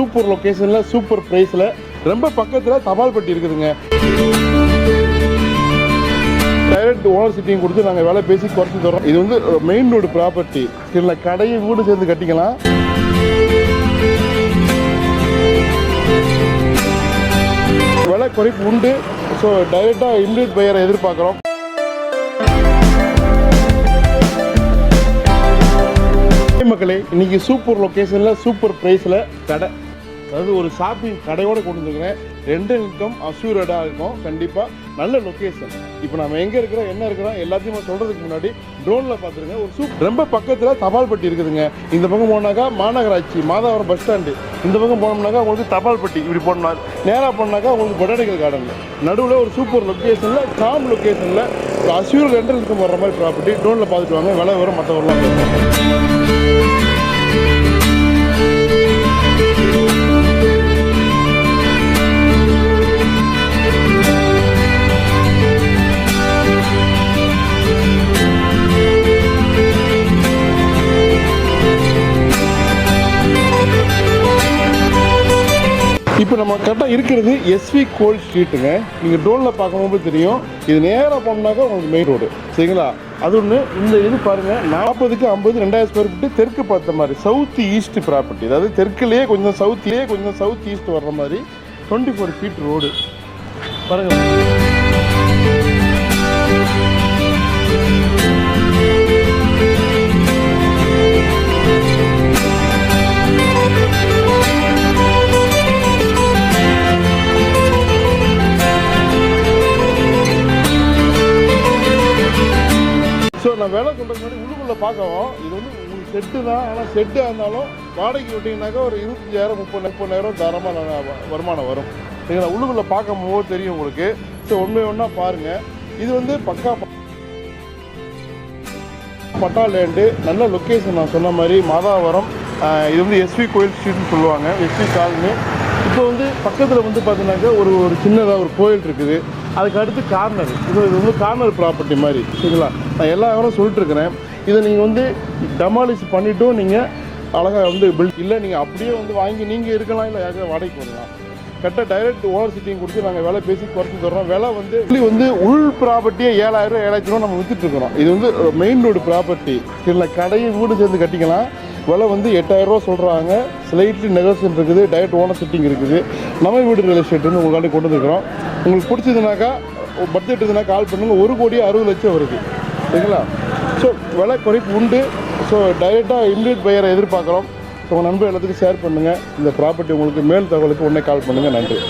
Super லொக்கேஷனில் super ப்ரைஸில் ரொம்ப பக்கத்தில் தபால் பட்டி இருக்குதுங்க. டைரக்ட் ஓனர் சிட்டியும் கொடுத்து நாங்கள் வேலை பேசி குறைச்சி தரோம் இது வந்து மெயின் ரோடு ப்ராப்பர்ட்டி இல்லை கடையை வீடு சேர்ந்து கட்டிக்கலாம். விலை குறைப்பு உண்டு. ஸோ டைரெக்டாக இன்டியூட் பையரை எதிர்பார்க்குறோம். மக்களே இன்னைக்கு சூப்பர் லொக்கேஷனில் சூப்பர் ப்ரைஸில் கடை. அதாவது ஒரு ஷாப்பிங் கடையோட கொண்டு வந்துருக்கிறேன். ரெண்டு இன்கம் அசூரடாக இருக்கும். கண்டிப்பாக நல்ல லொக்கேஷன் இப்போ நம்ம எங்கே இருக்கிறோம் என்ன இருக்கிறோம் எல்லாத்தையும் சொல்கிறதுக்கு முன்னாடி ட்ரோனில் பார்த்துருங்க. ஒரு சூப் ரொம்ப பக்கத்தில் தபால் பட்டி இருக்குதுங்க. இந்த பக்கம் போனாக்கா மாநகராட்சி மாதாவரம் பஸ் ஸ்டாண்டு இந்த பக்கம் போனோம்னாக்கா உங்களுக்கு தபால் பட்டி இப்படி போனோம்னா நேராக போனாக்கா உங்களுக்கு பொட்டானிக்கல் கார்டன் நடுவில் ஒரு சூப்பர் லொக்கேஷனில் காம் லொக்கேஷனில் அசூர் ரெண்டு இன்கம் வர்ற மாதிரி ப்ராப்பர்ட்டி ட்ரோனில் பார்த்துட்டு வாங்க. விலை வரும் மற்றவரெலாம் பேசுவோம் இப்போ நம்ம கரெக்டாக இருக்கிறது எஸ்வி கோல்ட் ஸ்ட்ரீட்டுங்க நீங்கள் ட்ரோனில் பார்க்கும்போது தெரியும். இது நேராக போனோம்னாக்கா உங்களுக்கு மெயின் ரோடு சரிங்களா? அது ஒன்று இந்த இது பாருங்கள் நாற்பதுக்கு ஐம்பது ரெண்டாயிரம் ஸ்கொயர் ஃபீட்டு தெற்கு பார்த்த மாதிரி சவுத் ஈஸ்ட் ப்ராப்பர்ட்டி அதாவது தெற்குலேயே கொஞ்சம் சவுத்திலே கொஞ்சம் சவுத் ஈஸ்ட் வர்ற மாதிரி டுவெண்ட்டி ஃபோர் ஃபீட் ரோடு பாருங்கள் நான் வேலை சொல்கிறது முன்னாடி உள்ளுக்குள்ளே பார்க்கவும் இது வந்து உங்களுக்கு செட்டு தான். ஆனால் செட்டாக இருந்தாலும் வாடகைக்கு விட்டிங்கனாக்கா ஒரு இருபத்தஞ்சாயிரம் முப்பது முப்பதாயிரம் தாராளமாக வருமானம் வரும். சரிங்களா உள்ளுக்குள்ளே பார்க்கும் போது தெரியும் உங்களுக்கு. ஸோ ஒன்று ஒன்றா பாருங்கள் இது வந்து பக்கா பட்டா லேண்டு நல்ல லொக்கேஷன் நான் சொன்ன மாதிரி மாதாவரம். இது வந்து எஸ்வி கோயில் ஸ்ட்ரீட்னு சொல்லுவாங்க. SV colony. இப்போ வந்து பக்கத்தில் வந்து பார்த்தீங்கன்னாக்கா ஒரு ஒரு சின்னதாக ஒரு கோயில் இருக்குது. அதுக்கு அடுத்து கார்னர் இது இது வந்து கார்னர் ப்ராப்பர்ட்டி மாதிரி சரிங்களா? நான் எல்லா விவரம் சொல்லிட்டுருக்கிறேன். இதை நீங்கள் வந்து டெமாலிஷ் பண்ணிவிட்டும் நீங்கள் அழகாக வந்து பில்ட் இல்லை நீங்கள் அப்படியே வந்து வாங்கி நீங்கள் இருக்கலாம் இல்லை யாருக்காவது வாடகைக்கு வரலாம் கரெக்டாக டைரக்ட் ஓனர் சிட்டியும் கொடுத்து நாங்கள் விலை பேசி குறைச்சி தர்றோம். விலை வந்து இப்படி வந்து உள் ப்ராப்பர்ட்டியே ஏழாயிரம் ரூபா ஏழாயிரத்தி ரூபா நம்ம வித்துட்டு இருக்கிறோம் இது வந்து மெயின் ரோடு ப்ராப்பர்ட்டி இல்லை கடையை வீடு சேர்ந்து கட்டிக்கலாம். விலை வந்து எட்டாயிரம் ரூபா சொல்கிறாங்க ஸ்லைட்லி நெகோசியன் இருக்குது டைரக்ட் ஓனர் சிட்டிங் இருக்குது. நம்ம வீடு ரியல் எஸ்டேட்னு வந்து கொண்டு வந்துருக்கிறோம். உங்களுக்கு பிடிச்சதுனாக்கா பட்ஜெட் இருந்தால் கால் பண்ணுங்க. ஒரு கோடி அறுபது லட்சம் வருது. சரிங்களா? ஸோ விலை குறைப்பு உண்டு. ஸோ டைரெக்டாக இம்மிடியட் பையரை எதிர்பார்க்குறோம். ஸோ உங்கள் நண்பர் எல்லாத்துக்கும் ஷேர் பண்ணுங்கள் இந்த ப்ராப்பர்ட்டி உங்களுக்கு மேல் தகவலுக்கு உடனே கால் பண்ணுங்கள் நன்றி.